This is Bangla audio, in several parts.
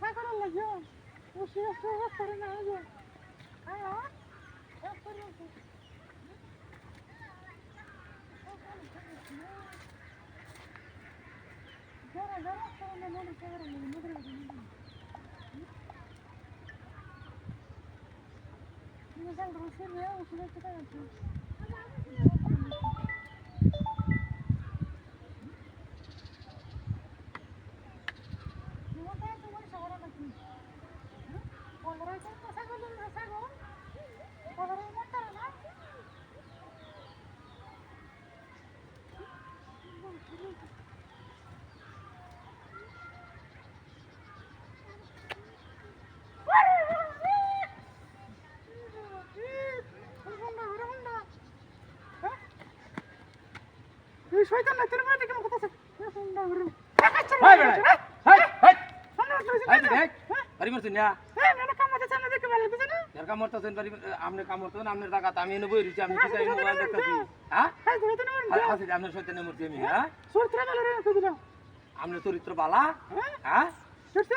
साकडला घेऊन उशिरा सुरुवात करून अजून जरा जरा करून मुली सगळं मुद्रा Мне загрузили, я уже на тебя начал. শয়তান না তোর মাথা কেমন কথা হুন্ডা হুন্ডা হাই বেড়া হাই হাই হাই বাড়ি মারছেন না হ্যাঁ বুঝছ না। এর কাম করতেছেন বাড়ি আপনি কাম করতেছেন আপনার টাকা আমি এনে বই রয়েছি আমি কি চাই মোবাইল দেখতেছি। হ্যাঁ? হ্যাঁ আছে আপনার সত্যি মূর্তি আমি হ্যাঁ সুরত্রা ভালো রে তো দিলাম। আপনার চরিত্র বালা হ্যাঁ? হ্যাঁ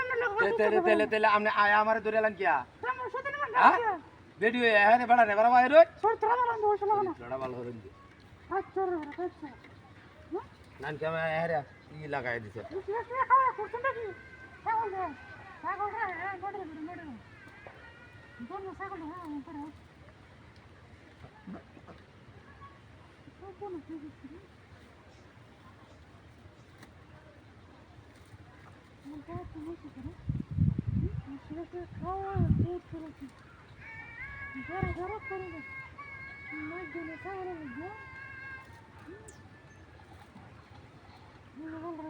না লাগা তেলে তেলে তেলে আপনি আয় আমারে ধরে এলেন কিয়া? হ্যাঁ? বেডি হ্যাঁ রে বেড়া রে বেড়া বাইরে ভালো ভালো হরেন আচ্ছা ನಾನು ಕ್ಯಾಮೆ ಯಾರ ಇಲ್ಲ ಕಾಯ್ದು ಸರ್ ಜೋರ ಜೋರ ಕೊಡಿ ಮಧ್ಯಾಹ್ನ ಸಾಗರ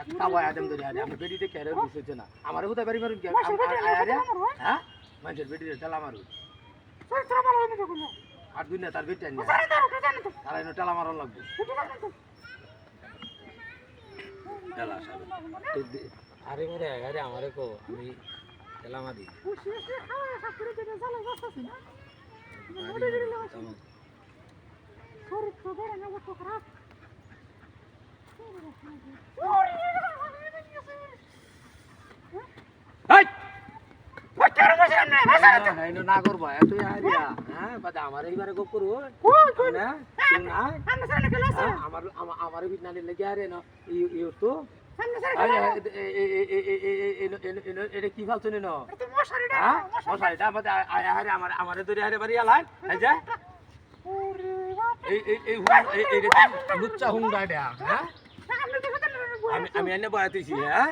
একটা বয় আদম ধরে আদে আমরা বেডিতে কেরে দিছে না। আমার কোথায় বাড়ি মারুন আরে আমার হয়? হ্যাঁ? মানুষের বেডিতে টেলা মারুন। আর তার বেটি তারা এনে টেলা মারন লাগবে। টেলা আরে মরে আরে আমারে কো আমি টেলা মারি। খুশি খুশি খাওয়া সব করে দিতে জালে বসতেছি না মোটে দিলে লাগছে। শরীর তো বড় না কত খারাপ। হাই বাচ্চারা বসে না করব হ্যাঁ? বাদে আমার এইবারে গপ না আমরা হ্যাঁ, আমার না আরে না ই ই তো এটা কি ফালছো নে না। তো মশারিটা হ্যাঁ আমার আমারে বাড়ি আলাই এই যে। এই এই এই এই এই লুচ্চা হুন্ডা এটা হ্যাঁ সামনে দেখো তো আমি আমি এনে বয়াতেছি হ্যাঁ?